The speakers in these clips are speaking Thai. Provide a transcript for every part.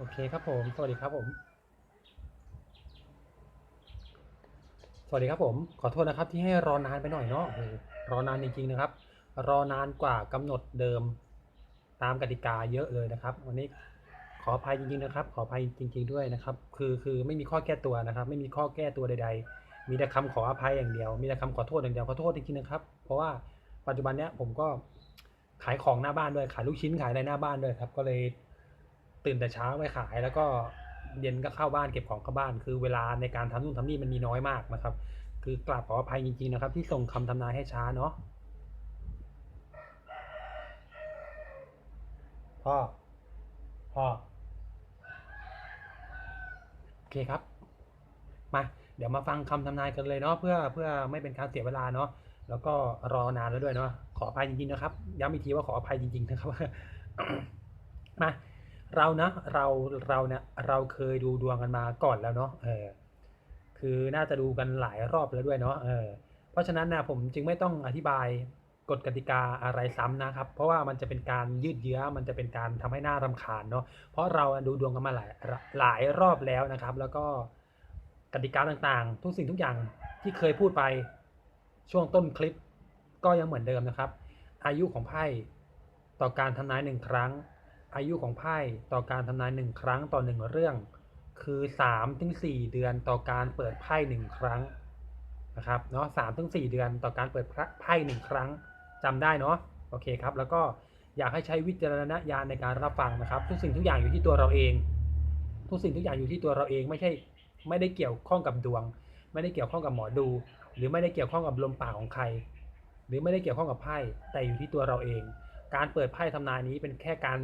โอเคครับผม สวัสดีครับผม สวัสดีครับผม ขอโทษนะครับที่ให้รอนานไปหน่อยเนาะรอนานจริงๆนะครับ รอนานกว่ากำหนดเดิมตามกติกาเยอะเลยนะครับ วันนี้ขออภัยจริงๆนะครับ ขออภัยจริง ๆด้วยนะครับ คือคือไม่มีข้อแก้ตัวนะครับ ไม่มีข้อแก้ตัวใด ๆ มีแต่คำขออภัยอย่างเดียว มีแต่คำขอโทษอย่างเดียว ขอโทษจริงๆนะครับ เพราะว่าปัจจุบันเนี้ยผมก็ขายของหน้าบ้านด้วย ขายลูกชิ้นขายอะไรหน้าบ้านด้วยครับ ก็เลย ตื่นแต่เช้าไปขายแล้วก็เย็นก็เข้าบ้านเก็บของเข้าบ้าน คือเวลาในการทำนู่นทำนี่มันมีน้อยมากนะครับ คือกราบขออภัยจริงๆนะครับ ที่ส่งคำทำนายให้ช้าเนาะพ่อพ่อโอเคครับ มาเดี๋ยวมาฟังคำทำนายกันเลยเนาะเพื่อเพื่อไม่เป็นการเสียเวลาเนาะแล้วก็รอนานแล้วด้วยเนาะขออภัยจริงๆนะครับย้ำอีกทีว่าขออภัยจริงๆนะครับมา เรานะเราเราเนี่ยเราเคยดูดวงกันมาก่อนแล้วเนาะเออคือน่าจะดูกันหลายรอบแล้วด้วยเนาะเออเพราะฉะนั้นนะผมจึงไม่ต้องอธิบายกฎกติกาอะไรซ้ำนะครับ เพราะว่ามันจะเป็นการยืดเยื้อมันจะเป็นการทำให้หน่ารำคาญเนาะเพราะเราดูดวงกันมาหลายหลายรอบแล้วนะครับ แล้วก็กติกาต่างๆ ทุกสิ่งทุกอย่างที่เคยพูดไปช่วงต้นคลิปก็ยังเหมือนเดิมนะครับ อายุของไพ่ต่อการทำนายหนึ่งครั้ง อายุของไพ่ต่อการทำนายหนึ่งครั้งต่อหนึ่งเรื่อง คือ3ถึง4เดือนต่อการเปิดไพ่หนึ่งครั้งนะครับเนาะสามถึงสี่เดือนต่อการเปิดไพ่หนึ่งครั้งจำได้เนาะโอเคครับ แล้วก็อยากให้ใช้วิจารณญาณในการรับฟังนะครับ ทุกสิ่งทุกอย่างอยู่ที่ตัวเราเอง ทุกสิ่งทุกอย่างอยู่ที่ตัวเราเองไม่ใช่ไม่ได้เกี่ยวข้องกับดวง ไม่ได้เกี่ยวข้องกับหมอดู หรือไม่ได้เกี่ยวข้องกับลมปากของใคร หรือไม่ได้เกี่ยวข้องกับไพ่แต่อยู่ที่ตัวเราเอง การเปิดไพ่ทำนายนี้เป็นแค่การ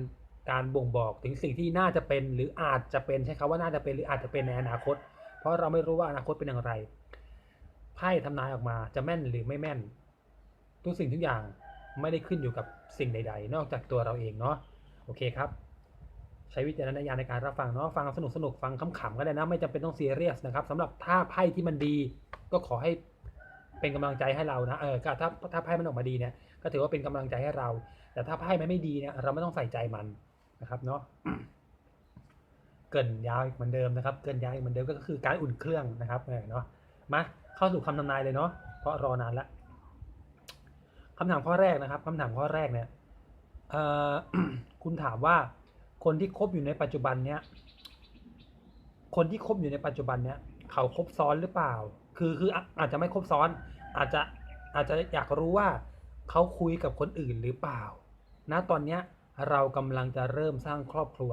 การบ่งบอกถึงสิ่งที่น่าจะเป็นหรืออาจจะเป็นใช้คำว่าน่าจะเป็นหรืออาจจะเป็นในอนาคต เพราะเราไม่รู้ว่าอนาคตเป็นอย่างไรไพ่ทำนายออกมาจะแม่นหรือไม่แม่น ทุกสิ่งทุกอย่างไม่ได้ขึ้นอยู่กับสิ่งใด ๆ นอกจากตัวเราเองเนาะโอเคครับ ใช้วิจารณญาณในการรับฟังเนาะฟังสนุกสนุกฟังขำๆก็ได้นะ ไม่จำเป็นต้องซีเรียสนะครับสำหรับถ้าไพ่ที่มันดี ก็ขอให้เป็นกำลังใจให้เรานะเออถ้าถ้าไพ่มันออกมาดีเนี่ยก็ถือว่าเป็นกำลังใจให้เรา แต่ถ้าไพ่มันไม่ดีเนี่ยเราไม่ต้องใส่ใจมัน นะครับเนาะเกินยาวอีกเหมือนเดิมนะครับ เกินยาวอีกเหมือนเดิมก็คือการอุ่นเครื่องนะครับเออเนาะมาเข้าสู่คำทำนายเลยเนาะเพราะรอนานละคำถามข้อแรกนะครับคำถามข้อแรกเนี่ยคุณถามว่าคนที่คบอยู่ในปัจจุบันเนี้ยคนที่คบอยู่ในปัจจุบันเนี้ยเขาคบซ้อนหรือเปล่า คือคืออาจจะไม่คบซ้อน อาจจะอาจจะอยากรู้ว่าเขาคุยกับคนอื่นหรือเปล่าณตอนเนี้ย เรากำลังจะเริ่มสร้างครอบครัว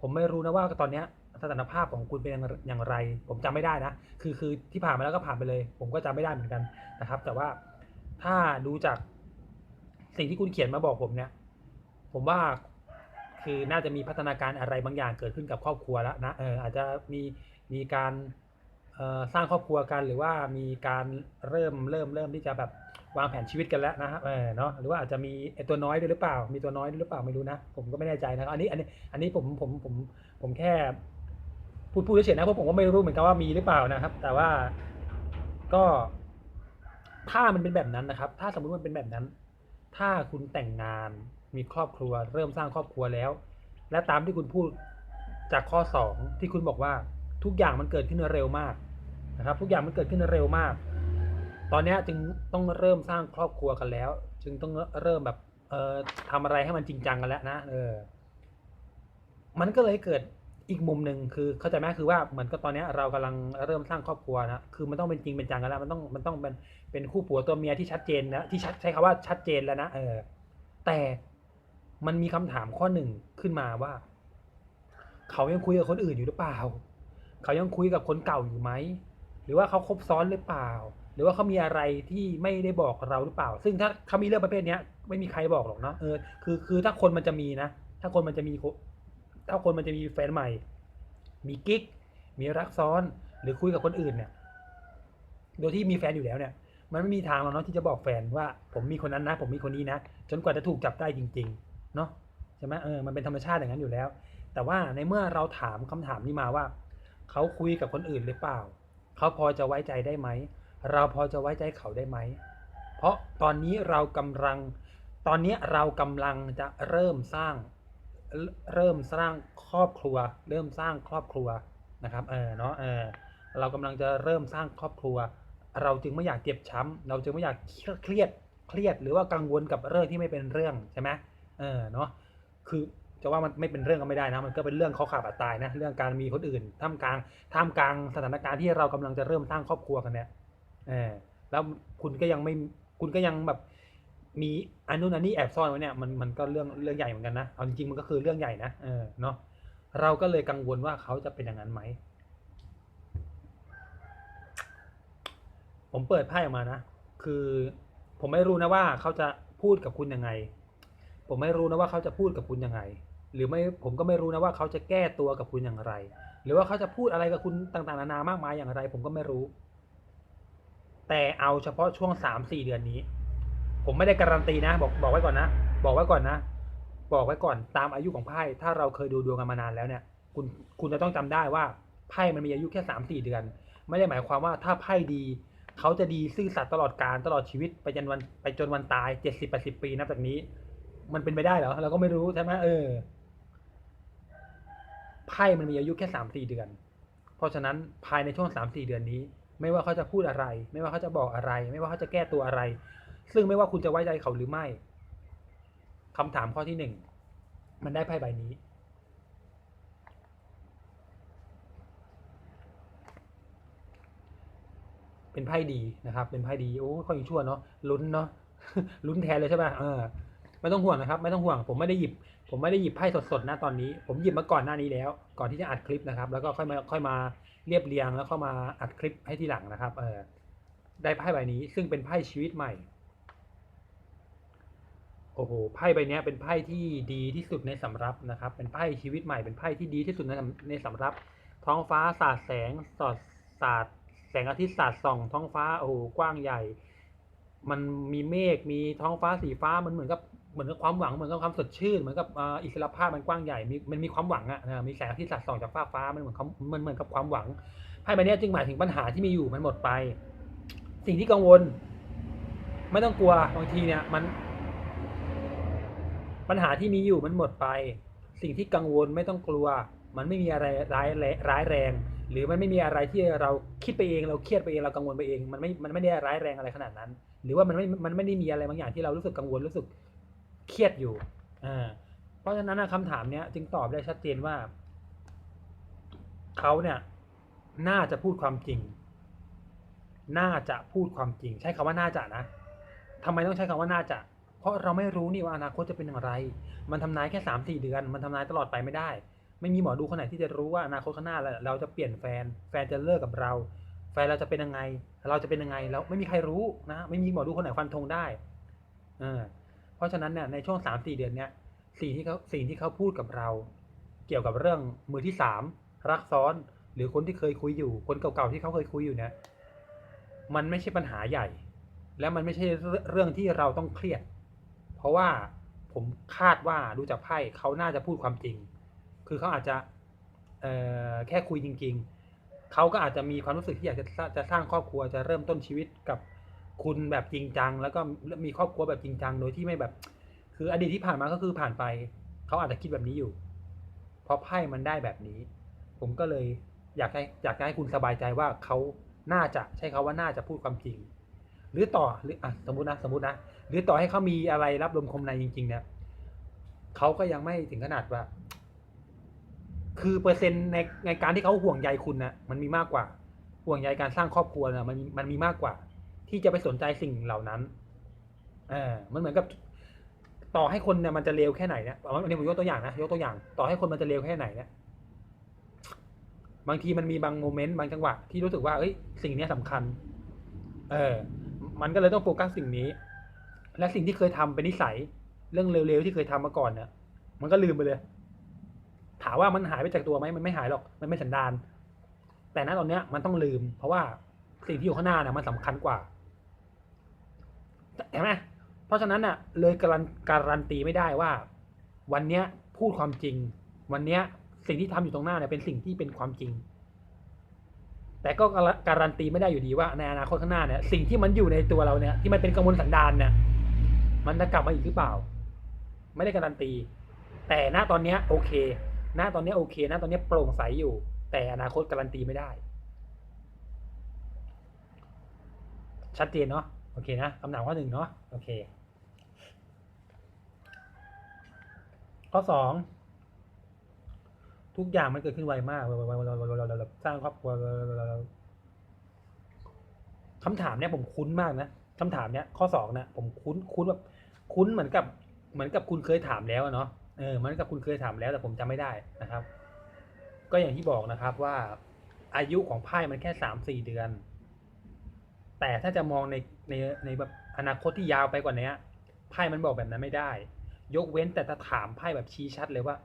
ผมไม่รู้นะว่าตอนเนี้ยสถานภาพของคุณเป็นอย่างไร ผมจำไม่ได้นะ คือคือที่ผ่านมาแล้วก็ผ่านไปเลย ผมก็จำไม่ได้เหมือนกันนะครับ แต่ว่าถ้าดูจากสิ่งที่คุณเขียนมาบอกผมเนี่ย ผมว่าคือน่าจะมีพัฒนาการอะไรบางอย่างเกิดขึ้นกับครอบครัวแล้วนะ เอออาจจะมีมีการ สร้างครอบครัวกันหรือว่ามีการเริ่มเริ่มเริ่มที่จะแบบวางแผนชีวิตกันแล้วนะฮะเออเนาะหรือว่าอาจจะมีไอตัวน้อยด้วยหรือเปล่า มีตัวน้อยด้วยหรือเปล่าไม่รู้นะ ผมก็ไม่แน่ใจนะครับอันนี้อันนี้อันนี้ผมผมผมผมแค่ พูดพูดเฉยๆนะเพราะผมก็ไม่รู้เหมือนกันว่ามีหรือเปล่านะครับ แต่ว่าก็ถ้ามันเป็นแบบนั้นนะครับ ถ้าสมมุติมันเป็นแบบนั้น ถ้าคุณแต่งงานมีครอบครัว เริ่มสร้างครอบครัวแล้ว และตามที่คุณพูดจากข้อสองที่คุณบอกว่าทุกอย่างมันเกิดขึ้นเร็วมาก นะครับ ทุกอย่างมันเกิดขึ้นเร็วมาก ตอนนี้จึงต้องเริ่มสร้างครอบครัวกันแล้ว จึงต้องเริ่มแบบเอ่อทำอะไรให้มันจริงจังกันแล้วนะเออมันก็เลยเกิดอีกมุมหนึ่งคือเข้าใจไหมคือว่าเหมือนกับตอนนี้เรากำลังเริ่มสร้างครอบครัวนะคือมันต้องเป็นจริงเป็นจังกันแล้ว มันต้องมันต้องเป็นเป็นคู่ผัวตัวเมียที่ชัดเจนนะที่ชัดใช้คำว่าชัดเจนแล้วนะเออ แต่มันมีคำถามข้อหนึ่งขึ้นมาว่า เขายังคุยกับคนอื่นอยู่หรือเปล่า เขายังคุยกับคนเก่าอยู่ไหม หรือว่าเขาคบซ้อนหรือเปล่า หรือว่าเขามีอะไรที่ไม่ได้บอกเราหรือเปล่า ซึ่งถ้าเขามีเรื่องประเภทนี้ไม่มีใครบอกหรอกเนาะเออคือคือถ้าคนมันจะมีนะ ถ้าคนมันจะมีถ้าคนมันจะมีแฟนใหม่ มีกิ๊กมีรักซ้อนหรือคุยกับคนอื่นเนี่ย โดยที่มีแฟนอยู่แล้วเนี่ย มันไม่มีทางหรอกเนาะที่จะบอกแฟนว่า ผมมีคนนั้นนะ ผมมีคนนี้นะจนกว่าจะถูกจับได้จริง ๆ เนาะใช่ไหมเออมันเป็นธรรมชาติอย่างนั้นอยู่แล้ว แต่ว่าในเมื่อเราถามคำถามนี้มาว่าเขาคุยกับคนอื่นหรือเปล่า เขาพอจะไว้ใจได้ไหม เราพอจะไว้ใจเขาได้ไหม เพราะตอนนี้เรากำลัง ตอนนี้เรากำลังจะเริ่มสร้าง เริ่มสร้างครอบครัว เริ่มสร้างครอบครัวนะครับ เออเนาะ เออ เรากำลังจะเริ่มสร้างครอบครัว เราจึงไม่อยากเจ็บช้ำ เราจึงไม่อยากเครียด เครียด หรือว่ากังวลกับเรื่องที่ไม่เป็นเรื่องใช่ไหมเออ เนาะ คือ จะว่ามันไม่เป็นเรื่องก็ไม่ได้นะมันก็เป็นเรื่องเขาขาดบาดตายนะเรื่องการมีคนอื่นท่ามกลางท่ามกลางสถานการณ์ที่เรากำลังจะเริ่มสร้างครอบครัวกันเนี่ยเออแล้วคุณก็ยังไม่คุณก็ยังแบบมีอันนู้นอันนี้แอบซ่อนไว้เนี่ยมันมันก็เรื่องเรื่องใหญ่เหมือนกันนะเอาจริงๆมันก็คือเรื่องใหญ่นะเออเนาะเราก็เลยกังวลว่าเขาจะเป็นอย่างนั้นไหมผมเปิดไพ่ออกมานะคือผมไม่รู้นะว่าเขาจะพูดกับคุณยังไง ผมไม่รู้นะว่าเขาจะพูดกับคุณยังไง หรือไม่ผมก็ไม่รู้นะว่าเขาจะแก้ตัวกับคุณอย่างไร หรือว่าเขาจะพูดอะไรกับคุณต่างๆนานามากมายอย่างไร ผมก็ไม่รู้ แต่เอาเฉพาะช่วงสามสี่เดือนนี้ ผมไม่ได้การันตีนะ บอกบอกไว้ก่อนนะ บอกไว้ก่อนนะ บอกไว้ก่อนตามอายุของไพ่ถ้าเราเคยดูดวงกันมานานแล้วเนี่ย คุณคุณจะต้องจำได้ว่าไพ่มันมีอายุแค่สามสี่เดือน ไม่ได้หมายความว่าถ้าไพ่ดีเขาจะดีซื่อสัตย์ตลอดการตลอดชีวิตไปจนวันไปจนวันตายเจ็ดสิบแปดสิบปีนับจากนี้ มันเป็นไปได้เหรอเราก็ไม่รู้ใช่ไหมเออไพ่มันมีอายุแค่สามสี่เดือน เพราะฉะนั้นภายในช่วงสามสี่เดือนนี้ ไม่ว่าเขาจะพูดอะไร ไม่ว่าเขาจะบอกอะไร ไม่ว่าเขาจะแก้ตัวอะไร ซึ่งไม่ว่าคุณจะไว้ใจเขาหรือไม่คำถามข้อที่หนึ่งมันได้ไพ่ใบนี้เป็นไพ่ดีนะครับ เป็นไพ่ดี โอ้ค่อยชั่วเนาะลุ้นเนาะลุ้นแทนเลยใช่ป่ะเออ ไม่ต้องห่วงนะครับ ไม่ต้องห่วง ผมไม่ได้หยิบ ผมไม่ได้หยิบไพ่สดๆนะตอนนี้ ผมหยิบมาก่อนหน้านี้แล้ว ก่อนที่จะอัดคลิปนะครับ แล้วก็ค่อยมาค่อยมาเรียบเรียงแล้วเข้ามาอัดคลิปให้ทีหลังนะครับ เออได้ไพ่ใบนี้ ซึ่งเป็นไพ่ชีวิตใหม่ โอ้โห ไพ่ใบนี้เป็นไพ่ที่ดีที่สุดในสำรับนะครับ เป็นไพ่ชีวิตใหม่ เป็นไพ่ที่ดีที่สุดในในสำรับ ท้องฟ้าสาดแสงสอดสาดแสงอาทิตย์สาดส่อง ท้องฟ้า โอ้โห กว้างใหญ่ มันมีเมฆ มีท้องฟ้าสีฟ้า มันเหมือนกับ เหมือนกับความหวังเหมือนกับความสดชื่นเหมือนกับอิสรภาพมันกว้างใหญ่มีมันมีความหวังอะนะมีแสงทิตย์สาดส่องจากฟ้าฟ้ามันเหมือนมันเหมือนกับความหวังไพ่ใบนี้จึงหมายถึงปัญหาที่มีอยู่มันหมดไป สิ่งที่กังวล ไม่ต้องกลัวบางทีเนี่ยมัน ปัญหาที่มีอยู่มันหมดไป สิ่งที่กังวลไม่ต้องกลัว มันไม่มีอะไรร้ายร้ายแรง หรือมันไม่มีอะไรที่เราคิดไปเองเราเครียดไปเองเรากังวลไปเอง มันไม่มันไม่ได้ร้ายแรงอะไรขนาดนั้น หรือว่ามันไม่มันไม่ได้มีอะไรบางอย่างที่เรารู้สึกกังวลรู้สึก เครียดอยู่อ่าเพราะฉะนั้นคำถามเนี้ยจึงตอบได้ชัดเจนว่าเขาเนี่ยน่าจะพูดความจริง น่าจะพูดความจริง ใช้คำว่าน่าจะนะทำไมต้องใช้คำว่าน่าจะ เพราะเราไม่รู้นี่ว่าอนาคตจะเป็นอย่างไร มันทำนายแค่สามสี่เดือน มันทำนายตลอดไปไม่ได้ ไม่มีหมอดูคนไหนที่จะรู้ว่าอนาคตข้างหน้าเราจะเปลี่ยนแฟน แฟนจะเลิกกับเรา แฟนเราจะเป็นยังไง เราจะเป็นยังไงแล้วไม่มีใครรู้นะ ไม่มีหมอดูคนไหนฟันธงได้ เออ เพราะฉะนั้นเนี่ยในช่วงสามสี่เดือนเนี้ยสิ่งที่เขาสิ่งที่เขาพูดกับเรา เกี่ยวกับเรื่องมือที่สามรักซ้อนหรือคนที่เคยคุยอยู่ คนเก่าๆที่เขาเคยคุยอยู่เนี่ยมันไม่ใช่ปัญหาใหญ่ และมันไม่ใช่เรื่องที่เราต้องเครียด เพราะว่าผมคาดว่าดูจากไพ่เขาน่าจะพูดความจริง คือเขาอาจจะแค่คุยจริง ๆเขาก็อาจจะมีความรู้สึกที่อยากจะจะสร้างครอบครัวจะเริ่มต้นชีวิตกับ คุณแบบจริงจัง แล้วก็มีครอบครัวแบบจริงจังโดยที่ไม่แบบ คืออดีตที่ผ่านมาก็คือผ่านไป เขาอาจจะคิดแบบนี้อยู่ เพราะไพ่มันได้แบบนี้ ผมก็เลยอยากให้อยากให้คุณสบายใจว่าเขาน่าจะใช้เขาว่าน่าจะพูดความจริง หรือต่อหรืออะสมมตินะสมมตินะหรือต่อให้เขามีอะไรรับลมคมในจริง ๆ เนี่ยเขาก็ยังไม่ถึงขนาดว่า คือเปอร์เซ็นต์ในในการที่เขาห่วงใยคุณนะมันมีมากกว่า ห่วงใยการสร้างครอบครัวนะมันมันมีมากกว่า ที่จะไปสนใจสิ่งเหล่านั้นเออมันเหมือนกับต่อให้คนเนี่ยมันจะเลวแค่ไหนเนี่ยอันนี้ผมยกตัวอย่างนะยกตัวอย่าง ต่อให้คนมันจะเลวแค่ไหนเนี่ยบางทีมันมีบางโมเมนต์บางจังหวะที่รู้สึกว่าเอ้ยสิ่งนี้สำคัญ เออ มันก็เลยต้องโฟกัสสิ่งนี้ และสิ่งที่เคยทำเป็นนิสัย เรื่องเร็วๆที่เคยทำมาก่อนเนี่ยมันก็ลืมไปเลย ถามว่ามันหายไปจากตัวไหมมันไม่หายหรอก มันไม่สันดาน แต่ณตอนเนี้ยมันต้องลืม เพราะว่าสิ่งที่อยู่ข้างหน้าเนี่ยมันสำคัญกว่า เห็นไหมเพราะฉะนั้นน่ะเลยการันการันตีไม่ได้ว่า วันเนี้ยพูดความจริง วันเนี้ยสิ่งที่ทำอยู่ตรงหน้าเนี่ยเป็นสิ่งที่เป็นความจริง แต่ก็การันตีไม่ได้อยู่ดีว่าในอนาคตข้างหน้าเนี่ยสิ่งที่มันอยู่ในตัวเราเนี่ยที่มันเป็นกังวลสันดานเนี่ยมันจะกลับมาอีกหรือเปล่า ไม่ได้การันตี แต่ณตอนเนี้ยโอเคณตอนนี้โอเคณตอนนี้โปร่งใสอยู่ แต่อนาคตการันตีไม่ได้ ชัดเจนเนาะ โอเคนะคำถามข้อหนึ่งเนาะโอเค ข้อสองทุกอย่างมันเกิดขึ้นไวมากสร้างครอบครัวคำถามเนี้ยผมคุ้นมากนะคำถามเนี้ยข้อสองนะผมคุ้นคุ้นแบบคุ้นเหมือนกับ เหมือนกับคุณเคยถามแล้วเนาะเออเหมือนกับคุณเคยถามแล้วแต่ผมจำไม่ได้นะครับ ก็อย่างที่บอกนะครับว่า อายุของไพ่มันแค่สามสี่เดือน แต่ถ้าจะมองในในในแบบอนาคตที่ยาวไปกว่านี้ไพ่มันบอกแบบนั้นไม่ได้ ยกเว้นแต่ถ้าถามไพ่แบบชี้ชัดเลยว่า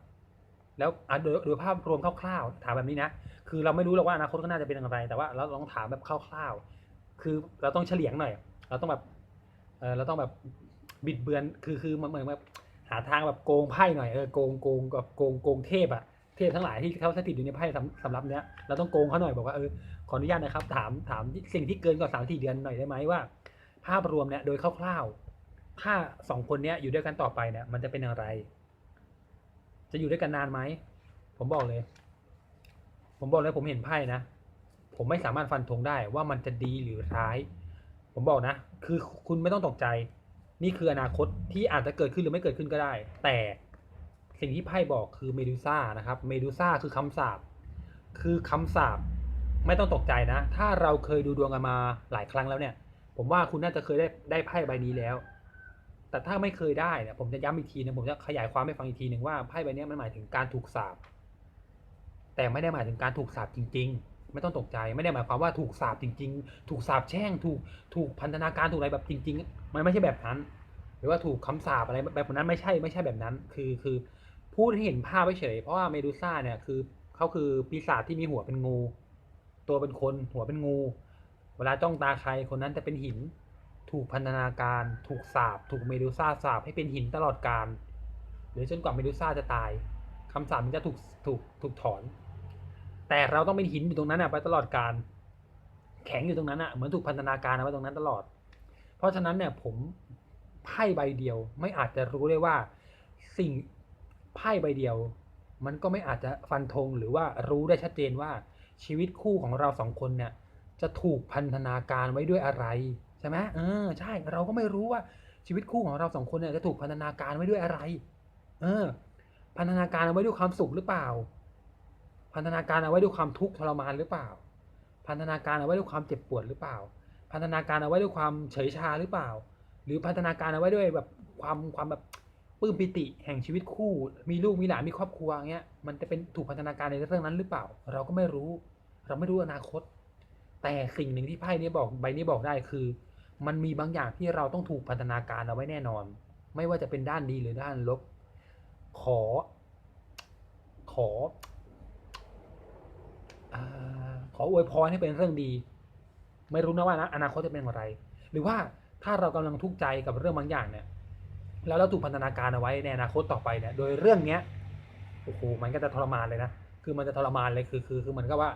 แล้วโดยโดยภาพรวมคร่าวๆถามแบบนี้นะคือเราไม่รู้หรอกว่าอนาคตข้างหน้าจะเป็นอย่างไร แต่ว่าเราลองถามแบบคร่าวๆคือเราต้องเฉลียงหน่อย เราต้องแบบเออเราต้องแบบบิดเบือนคือคือมันเหมือนแบบหาทางแบบโกงไพ่หน่อยเออโกงโกงกับโกงโกงเทพอะ เทพทั้งหลายที่เขาสถิตอยู่ในไพ่สำหรับเนี้ยเราต้องโกงเขาหน่อยบอกว่าเออขออนุญาตนะครับ ถามถามสิ่งที่เกินกว่าสามสี่เดือนหน่อยได้ไหมว่า ภาพรวมเนี่ยโดยคร่าวๆ ถ้าสองคนเนี้ยอยู่ด้วยกันต่อไปเนี่ย มันจะเป็นอย่างไร จะอยู่ด้วยกันนานไหมผมบอกเลย ผมบอกเลยผมเห็นไพ่นะผมไม่สามารถฟันธงได้ว่ามันจะดีหรือร้าย ผมบอกนะ คือคุณไม่ต้องตกใจ นี่คืออนาคตที่อาจจะเกิดขึ้นหรือไม่เกิดขึ้นก็ได้ แต่ สิ่งที่ไพ่บอกคือเมดูซ่านะครับ เมดูซ่าคือคำสาปคือคำสาปไม่ต้องตกใจนะ ถ้าเราเคยดูดวงกันมาหลายครั้งแล้วเนี่ย ผมว่าคุณน่าจะเคยได้ได้ไพ่ใบนี้แล้ว แต่ถ้าไม่เคยได้เนี่ยผมจะย้ำอีกทีนึงผมจะขยายความให้ฟังอีกทีหนึ่งว่าไพ่ใบนี้มันหมายถึงการถูกสาปแต่ไม่ได้หมายถึงการถูกสาปจริง ๆ ไม่ต้องตกใจ ไม่ได้หมายความว่าถูกสาปจริง ๆ ถูกสาปแช่ง ถูกถูกพันธนาการถูกอะไรแบบจริง ๆ มันไม่ใช่แบบนั้น หรือว่าถูกคำสาปอะไรแบบนั้นไม่ใช่ไม่ใช่แบบนั้น คือคือ พูดให้เห็นภาพเฉยเพราะว่าเมดูซ่าเนี่ยคือเขาคือปีศาจที่มีหัวเป็นงู ตัวเป็นคนหัวเป็นงู เวลาจ้องตาใครคนนั้นจะเป็นหิน ถูกพันธนาการ ถูกสาบถูกเมดูซ่าสาบให้เป็นหินตลอดกาลหรือจนกว่าเมดูซ่าจะตายคำสาปมันจะถูกถูกถูกถอน แต่เราต้องเป็นหินอยู่ตรงนั้นอะไปตลอดกาลแข็งอยู่ตรงนั้นอะเหมือนถูกพันธนาการเอาไว้ตรงนั้นตลอด เพราะฉะนั้นเนี่ยผมไพ่ใบเดียวไม่อาจจะรู้ได้ว่าสิ่ง ไพ่ใบเดียว มันก็ไม่อาจจะฟันธงหรือว่ารู้ได้ชัดเจนว่าชีวิตคู่ของเราสองคนเนี่ย จะถูกพันธนาการไว้ด้วยอะไรใช่ไหมเออใช่เราก็ไม่รู้ว่าชีวิตคู่ของเราสองคนเนี่ยจะถูกพันธนาการไว้ด้วยอะไร เออ พันธนาการเอาไว้ด้วยความสุขหรือเปล่า พันธนาการเอาไว้ด้วยความทุกข์ทรมานหรือเปล่า พันธนาการเอาไว้ด้วยความเจ็บปวดหรือเปล่า พันธนาการเอาไว้ด้วยความเฉยชาหรือเปล่า หรือพันธนาการเอาไว้ด้วยแบบความความแบบ ปลื้มปิติแห่งชีวิตคู่ มีลูกมีหลานมีครอบครัวเงี้ยมันจะเป็นถูกพันธนาการในเรื่องนั้นหรือเปล่า เราก็ไม่รู้ เราไม่รู้อนาคต แต่สิ่งหนึ่งที่ไพ่นี้บอกใบนี้บอกได้คือ มันมีบางอย่างที่เราต้องถูกพันธนาการเอาไว้แน่นอน ไม่ว่าจะเป็นด้านดีหรือด้านลบ ขอ ขอขออวยพรให้เป็นเรื่องดี ไม่รู้นะว่านะอนาคตจะเป็นอย่างไร หรือว่าถ้าเรากำลังทุกข์ใจกับเรื่องบางอย่างเนี่ย แล้วเราถูกพันธนาการเอาไว้ในอนาคตต่อไปเนี่ย โดยเรื่องเนี้ยโอ้โหมันก็จะทรมานเลยนะคือมันจะทรมานเลยคือคือคือเหมือนกับว่า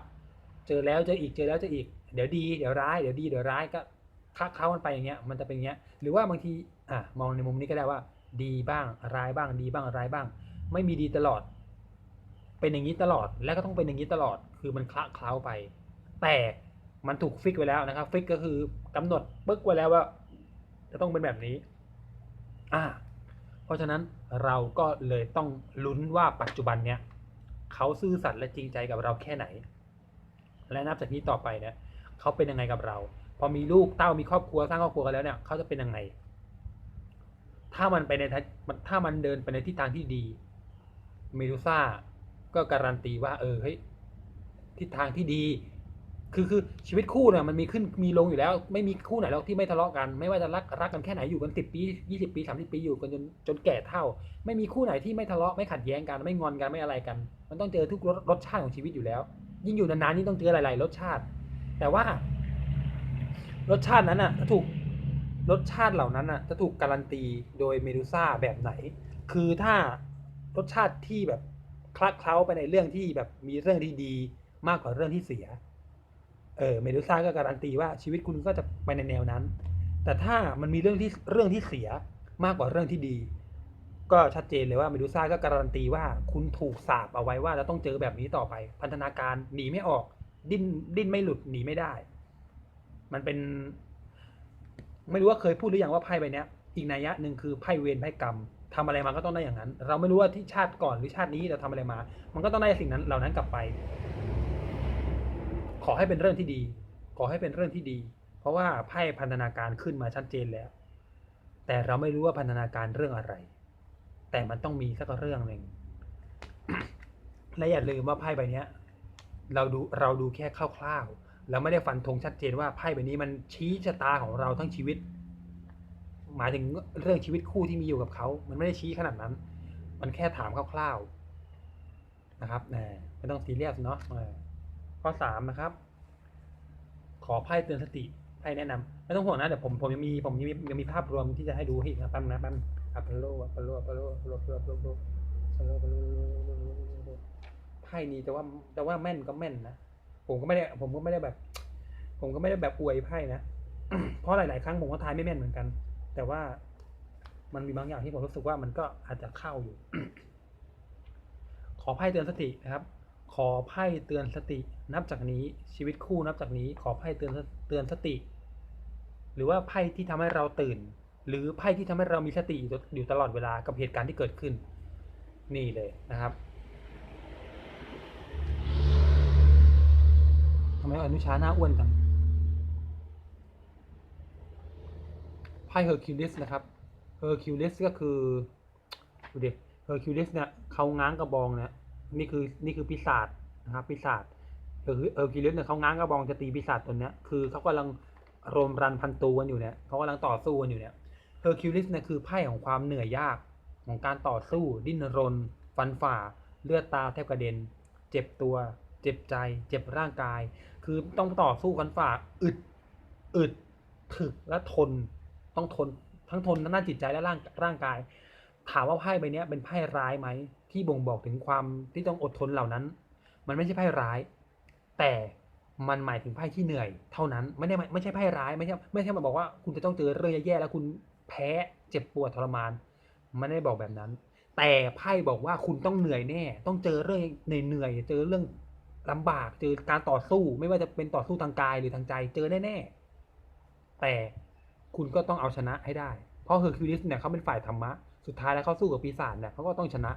เจอแล้วเจออีกเจอแล้วเจออีกเดี๋ยวดีเดี๋ยวร้ายเดี๋ยวดีเดี๋ยวร้ายก็ค้าเข้ากันไปอย่างเงี้ยมันจะเป็นอย่างเงี้ย หรือว่าบางทีอะมองในมุมนี้ก็ได้ว่า ดีบ้างร้ายบ้าง ดีบ้างร้ายบ้าง ไม่มีดีตลอด เป็นอย่างนี้ตลอดและก็ต้องเป็นอย่างนี้ตลอด คือมันคละเคล้าไป แต่มันถูกฟิกไว้แล้วนะครับ ฟิกก็คือกำหนดปึ๊กไว้แล้วว่า จะต้องเป็นแบบนี้ อ่าเพราะฉะนั้นเราก็เลยต้องลุ้นว่าปัจจุบันเนี้ยเขาซื่อสัตย์และจริงใจกับเราแค่ไหน และนับจากนี้ต่อไปเนี่ยเขาเป็นยังไงกับเรา พอมีลูกเต้ามีครอบครัวสร้างครอบครัวกันแล้วเนี่ยเขาจะเป็นยังไง ถ้ามันไปในทางถ้ามันเดินไปในทิศทางที่ดีเมดูซ่าก็การันตีว่าเออเฮ้ยทิศทางที่ดี คือคือชีวิตคู่เนี่ยมันมีขึ้นมีลงอยู่แล้ว ไม่มีคู่ไหนหรอกที่ไม่ทะเลาะกัน ไม่ว่าจะรักรักกันแค่ไหนอยู่กันสิบปียี่สิบปีสามสิบปีอยู่กันจนจนแก่เท่า ไม่มีคู่ไหนที่ไม่ทะเลาะไม่ขัดแย้งกันไม่งอนกันไม่อะไรกัน มันต้องเจอทุกรสรสชาติของชีวิตอยู่แล้ว ยิ่งอยู่นานๆยิ่ต้องเจอหลายๆรสชาติ แต่ว่า รสชาตินั้นอะจะถูกรสชาติเหล่านั้นอะจะถูกการันตีโดยเมดูซ่าแบบไหน คือถ้ารสชาติที่แบบคลักเคล้าไปในเรื่องที่แบบมีเรื่องที่ดีมากกว่าเรื่องที่เสีย เออเมดูซ่าก็การันตีว่าชีวิตคุณก็จะไปในแนวนั้น แต่ถ้ามันมีเรื่องที่เรื่องที่เสียมากกว่าเรื่องที่ดี ก็ชัดเจนเลยว่าเมดูซ่าก็การันตีว่าคุณถูกสาปเอาไว้ว่าจะต้องเจอแบบนี้ต่อไป พันธนาการหนีไม่ออก ดิ้นดิ้นไม่หลุดหนีไม่ได้ มันเป็น ไม่รู้ว่าเคยพูดหรือยังว่าไพ่ใบนี้อีกนัยยะหนึ่งคือไพ่เวรไพ่กรรมทำอะไรมาก็ต้องได้อย่างนั้น เราไม่รู้ว่าที่ชาติก่อนหรือชาตินี้เราทำอะไรมา มันก็ต้องได้สิ่งนั้นเหล่านั้นกลับไป ขอให้เป็นเรื่องที่ดี ขอให้เป็นเรื่องที่ดี เพราะว่าไพ่พันธนาการขึ้นมาชัดเจนแล้ว แต่เราไม่รู้ว่าพันธนาการเรื่องอะไร แต่มันต้องมีสักเรื่องหนึ่งและอย่าลืมว่าไพ่ใบนี้เราดูเราดูแค่คร่าวๆเราไม่ได้ฟันธงชัดเจนว่าไพ่ใบนี้มันชี้ชะตาของเราทั้งชีวิต หมายถึงเรื่องชีวิตคู่ที่มีอยู่กับเขา มันไม่ได้ชี้ขนาดนั้น มันแค่ถามคร่าวๆนะครับแหมไม่ต้องซีเรียสเนาะ ข้อสามนะครับ ขอไพ่เตือนสติไพ่แนะนำไม่ต้องห่วงนะเดี๋ยวผมผมยังมีผมยังมียังมีภาพรวมที่จะให้ดูให้อีกนะแป๊บนะแป๊บอัปโลอัปโลอัปโลอัปโลอัปโลอัปโลอัปโลอัปโลอัปโลไพ่นี้แต่ว่าแต่ว่าแม่นก็แม่นนะผมก็ไม่ได้ ผมก็ไม่ได้แบบ ผมก็ไม่ได้แบบอวยไพ่นะเพราะหลาย ๆ ครั้งผมก็ทายไม่แม่นเหมือนกัน แต่ว่ามันมีบางอย่างที่ผมรู้สึกว่ามันก็อาจจะเข้าอยู่ ขอไพ่เตือนสตินะครับ ขอไพ่เตือนสติ นับจากนี้ชีวิตคู่นับจากนี้ขอไพ่เตือนเตือนสติ หรือว่าไพ่ที่ทำให้เราตื่น หรือไพ่ที่ทำให้เรามีสติอยู่อยู่ตลอดเวลากับเหตุการณ์ที่เกิดขึ้น นี่เลยนะครับทำไมอนุชาหน้าอ้วนจังไพ่เฮอร์คิวลิสนะครับเฮอร์คิวลิสก็คือดูดิเฮอร์คิวลิสเนี่ยเขาง้างกระบองเนี่ยนี่คือนี่คือปีศาจนะครับปีศาจ เฮอเฮอร์คิวลิสเนี่ยเขาง้างกระบองจะตีปีศาจตัวเนี้ยคือเขากำลังรมรันพันตูกันอยู่เนี่ยเขากำลังต่อสู้กันอยู่เนี่ยเฮอร์คิวลิสเนี่ยคือไพ่ของความเหนื่อยยากของการต่อสู้ ดิ้นรน ฟันฝ่า เลือดตาแทบกระเด็น เจ็บตัว เจ็บใจ เจ็บร่างกาย คือต้องต่อสู้ฟันฝ่า อึด อึด ถึกและทน ต้องทน ทั้งทนทั้งด้านจิตใจและร่างร่างกาย ถามว่าไพ่ใบนี้เป็นไพ่ร้ายไหม ที่บ่งบอกถึงความที่ต้องอดทนเหล่านั้น มันไม่ใช่ไพ่ร้าย แต่มันหมายถึงไพ่ที่เหนื่อย เท่านั้นไม่ได้ไม่ใช่ไพ่ร้ายไม่ใช่ไม่ใช่มาบอกว่าคุณจะต้องเจอเรื่องแย่ๆแล้วคุณแพ้เจ็บปวดทรมานมันไม่ได้บอกแบบนั้น แต่ไพ่บอกว่าคุณต้องเหนื่อยแน่ ต้องเจอเรื่องเหนื่อยๆเจอเรื่องลำบากเจอการต่อสู้ ไม่ว่าจะเป็นต่อสู้ทางกายหรือทางใจ เจอแน่ๆแต่คุณก็ต้องเอาชนะให้ได้ เพราะเฮอร์คิวลิสเนี่ยเขาเป็นฝ่ายธรรมะ สุดท้ายแล้วเขาสู้กับปีศาจเนี่ยเขาก็ต้องชนะ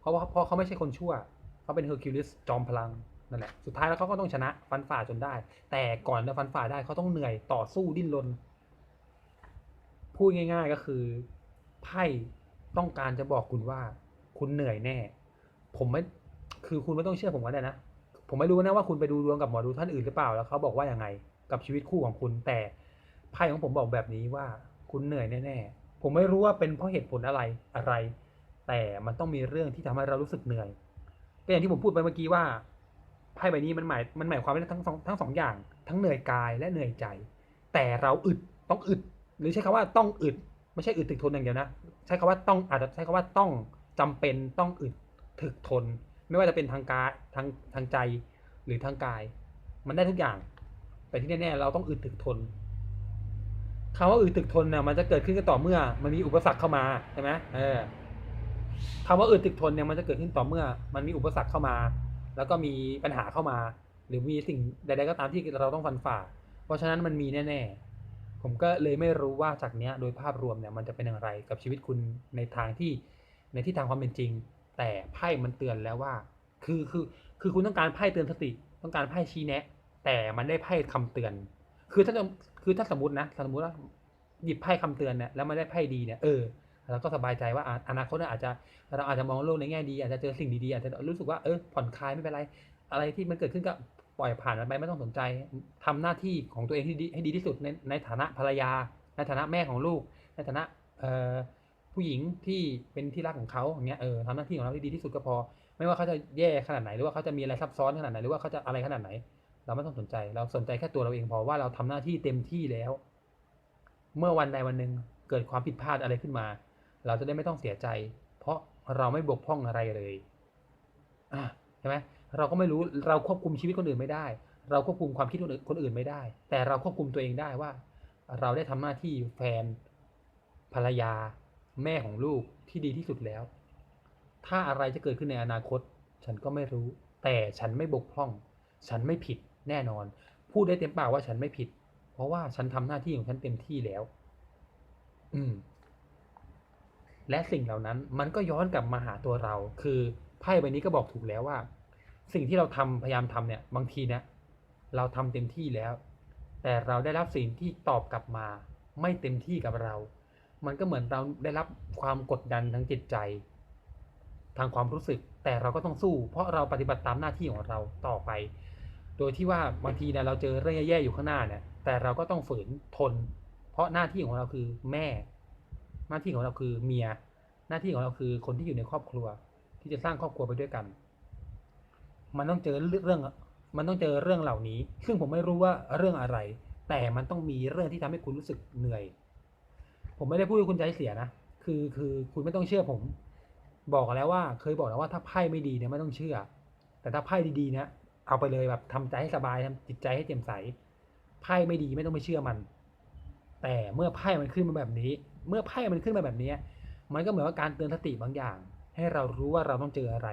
เพราะว่าเพราะเขาไม่ใช่คนชั่ว เขาเป็นเฮอร์คิวลิสจอมพลัง นั่นแหละสุดท้ายแล้วเขาก็ต้องชนะฟันฝ่าจนได้ แต่ก่อนจะฟันฝ่าได้เขาต้องเหนื่อยต่อสู้ดิ้นรนพูดง่าย ๆก็คือไพ่ต้องการจะบอกคุณว่า คุณเหนื่อยแน่ ผมไม่คือคุณไม่ต้องเชื่อผมก็ได้นะผมไม่รู้นะว่าคุณไปดูดวงกับหมอดูท่านอื่นหรือเปล่าแล้วเขาบอกว่ายังไง กับชีวิตคู่ของคุณแต่ไพ่ของผมบอกแบบนี้ว่า คุณเหนื่อยแน่ๆผมไม่รู้ว่าเป็นเพราะเหตุผลอะไรอะไร แต่มันต้องมีเรื่องที่ทำให้เรารู้สึกเหนื่อยก็อย่างที่ผมพูดไปเมื่อกี้ว่า ไพ่ใบนี้มันหมายมันหมายความว่าทั้งสองทั้งสองอย่าง ทั้งเหนื่อยกายและเหนื่อยใจ แต่เราอึดต้องอึด หรือใช้คำว่าต้องอึด ไม่ใช่อึดถึกทนอย่างเดียวนะ ใช้คำว่าต้องอาจจะใช้คำว่าต้องจำเป็นต้องอึดถึกทน ไม่ว่าจะเป็นทางกายทางทางใจหรือทางกาย มันได้ทุกอย่าง แต่ที่แน่ๆเราต้องอึดถึกทนคำว่าอึดถึกทนเนี่ยมันจะเกิดขึ้นก็ต่อเมื่อ มันมีอุปสรรคเข้ามาใช่ไหมเออคำว่าอึดถึกทนเนี่ยมันจะเกิดขึ้นต่อเมื่อ มันมีอุปสรรคเข้ามา แล้วก็มีปัญหาเข้ามา หรือมีสิ่งใด ๆ ก็ตามที่เราต้องฟันฝ่า เพราะฉะนั้นมันมีแน่ๆ ผมก็เลยไม่รู้ว่าจากเนี้ยโดยภาพรวมเนี่ยมันจะเป็นอย่างไรกับชีวิตคุณในทางที่ในที่ทางความเป็นจริง แต่ไพ่มันเตือนแล้วว่า คือคือคือคุณต้องการไพ่เตือนสติ ต้องการไพ่ชี้แนะ แต่มันได้ไพ่คำเตือน คือถ้าจะคือถ้าสมมตินะสมมติว่าหยิบไพ่คำเตือนเนี่ยแล้วมันได้ไพ่ดีเนี่ยเออ เราก็สบายใจว่าอนาคตเนี่ยอาจจะเราอาจจะมองโลกในแง่ดี อาจจะเจอสิ่งดีๆอาจจะรู้สึกว่าเออผ่อนคลายไม่เป็นไร อะไรที่มันเกิดขึ้นก็ปล่อยผ่านมันไปไม่ต้องสนใจทำหน้าที่ของตัวเองที่ดีให้ดีที่สุดในในฐานะภรรยา ในฐานะแม่ของลูก ในฐานะผู้หญิงที่เป็นที่รักของเขาอย่างเงี้ยเออทำหน้าที่ของเราที่ดีที่สุดก็พอ ไม่ว่าเขาจะแย่ขนาดไหนหรือว่าเขาจะมีอะไรซับซ้อนขนาดไหนหรือว่าเขาจะอะไรขนาดไหน เราไม่ต้องสนใจ เราสนใจแค่ตัวเราเองพอว่าเราทำหน้าที่เต็มที่แล้ว เมื่อวันใดวันหนึ่งเกิดความผิดพลาดอะไรขึ้นมา เราจะได้ไม่ต้องเสียใจ เพราะเราไม่บกพร่องอะไรเลยใช่ไหมเราก็ไม่รู้เราควบคุมชีวิตคนอื่นไม่ได้ เราควบคุมความคิดคนอื่นคนอื่นไม่ได้ แต่เราควบคุมตัวเองได้ว่า เราได้ทำหน้าที่แฟน ภรรยา แม่ของลูกที่ดีที่สุดแล้ว ถ้าอะไรจะเกิดขึ้นในอนาคต ฉันก็ไม่รู้ แต่ฉันไม่บกพร่อง ฉันไม่ผิดแน่นอน พูดได้เต็มปากว่าฉันไม่ผิด เพราะว่าฉันทำหน้าที่ของฉันเต็มที่แล้ว อืม และสิ่งเหล่านั้นมันก็ย้อนกลับมาหาตัวเรา คือไพ่ใบนี้ก็บอกถูกแล้วว่า สิ่งที่เราทำพยายามทำเนี่ยบางทีเนี่ยเราทำเต็มที่แล้ว แต่เราได้รับสิ่งที่ตอบกลับมา ไม่เต็มที่กับเรา มันก็เหมือนเราได้รับความกดดันทางจิตใจ ทางความรู้สึก แต่เราก็ต้องสู้ เพราะเราปฏิบัติตามหน้าที่ของเราต่อไป โดยที่ว่าบางทีเนี่ยเราเจอเรื่องแย่ๆอยู่ข้างหน้าเนี่ย แต่เราก็ต้องฝืนทน เพราะหน้าที่ของเราคือแม่ หน้าที่ของเราคือเมีย หน้าที่ของเราคือคนที่อยู่ในครอบครัว ที่จะสร้างครอบครัวไปด้วยกัน มันต้องเจอเรื่อง มันต้องเจอเรื่องเหล่านี้ ซึ่งผมไม่รู้ว่าเรื่องอะไร แต่มันต้องมีเรื่องที่ทำให้คุณรู้สึกเหนื่อย ผมไม่ได้พูดให้คุณใจเสียนะ คือคือคุณไม่ต้องเชื่อผม บอกแล้วว่า เคยบอกแล้วว่าถ้าไพ่ไม่ดีเนี่ยไม่ต้องเชื่อ แต่ถ้าไพ่ดีๆเนี่ยเอาไปเลยแบบทำใจให้สบายทำจิตใจให้แจ่มใสไพ่ไม่ดีไม่ต้องไปเชื่อมัน แต่เมื่อไพ่มันขึ้นมาแบบนี้ เมื่อไพ่มันขึ้นมาแบบนี้ มันก็เหมือนว่าการเตือนสติบางอย่าง ให้เรารู้ว่าเราต้องเจออะไร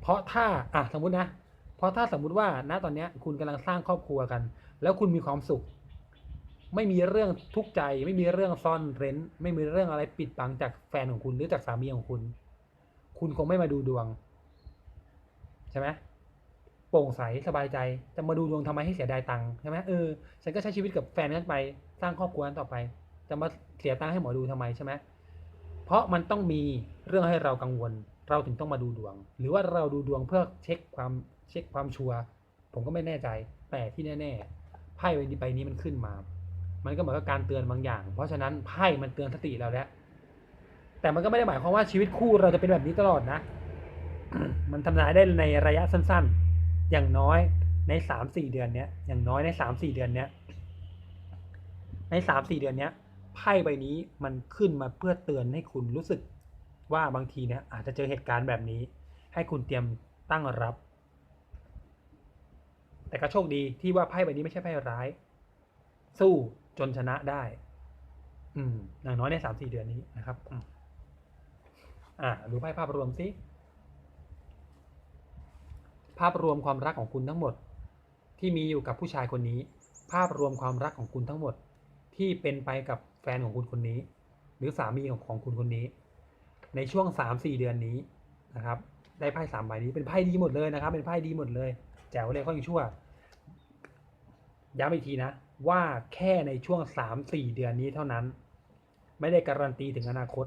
เพราะถ้าอะสมมตินะ เพราะถ้าสมมุติว่าณตอนนี้คุณกำลังสร้างครอบครัวกัน แล้วคุณมีความสุข ไม่มีเรื่องทุกข์ใจ ไม่มีเรื่องซ่อนเร้น ไม่มีเรื่องอะไรปิดบังจากแฟนของคุณหรือจากสามีของคุณ คุณคงไม่มาดูดวง ใช่ไหม โปร่งใสสบายใจจะมาดูดวงทำไมให้เสียดายตังค์ใช่ไหมเออฉันก็ใช้ชีวิตกับแฟนนั้นไป สร้างครอบครัวนั้นต่อไป จะมาเสียตังค์ให้หมอดูทำไมใช่ไหมเพราะมันต้องมีเรื่องให้เรากังวล เราถึงต้องมาดูดวง หรือว่าเราดูดวงเพื่อเช็คความเช็คความชัวร์ผมก็ไม่แน่ใจแต่ที่แน่ๆไพ่ใบนี้ใบนี้มันขึ้นมา มันก็เหมือนกับการเตือนบางอย่าง เพราะฉะนั้นไพ่มันเตือนสติเราแล้วแต่มันก็ไม่ได้หมายความว่าชีวิตคู่เราจะเป็นแบบนี้ตลอดนะ มันทำนายได้ในระยะสั้น ๆ อย่างน้อยในสามสี่เดือนเนี้ยอย่างน้อยในสามสี่เดือนเนี้ยในสามสี่เดือนเนี้ยไพ่ใบนี้มันขึ้นมาเพื่อเตือนให้คุณรู้สึกว่าบางทีเนี่ยอาจจะเจอเหตุการณ์แบบนี้ ให้คุณเตรียมตั้งรับ แต่ก็โชคดีที่ว่าไพ่ใบนี้ไม่ใช่ไพ่ร้าย สู้จนชนะได้ อืมอย่างน้อยในสามสี่เดือนนี้นะครับอ่าดูไพ่ภาพรวมสิ ภาพรวมความรักของคุณทั้งหมด ที่มีอยู่กับผู้ชายคนนี้ ภาพรวมความรักของคุณทั้งหมด ที่เป็นไปกับแฟนของคุณคนนี้ หรือสามีของของคุณคนนี้ ในช่วงสามสี่เดือนนี้นะครับได้ไพ่สามใบนี้เป็นไพ่ดีหมดเลยนะครับ เป็นไพ่ดีหมดเลยแจ๋วเลยข้อยังชั่วย้ำอีกทีนะ ว่าแค่ในช่วงสามสี่เดือนนี้เท่านั้น ไม่ได้การันตีถึงอนาคต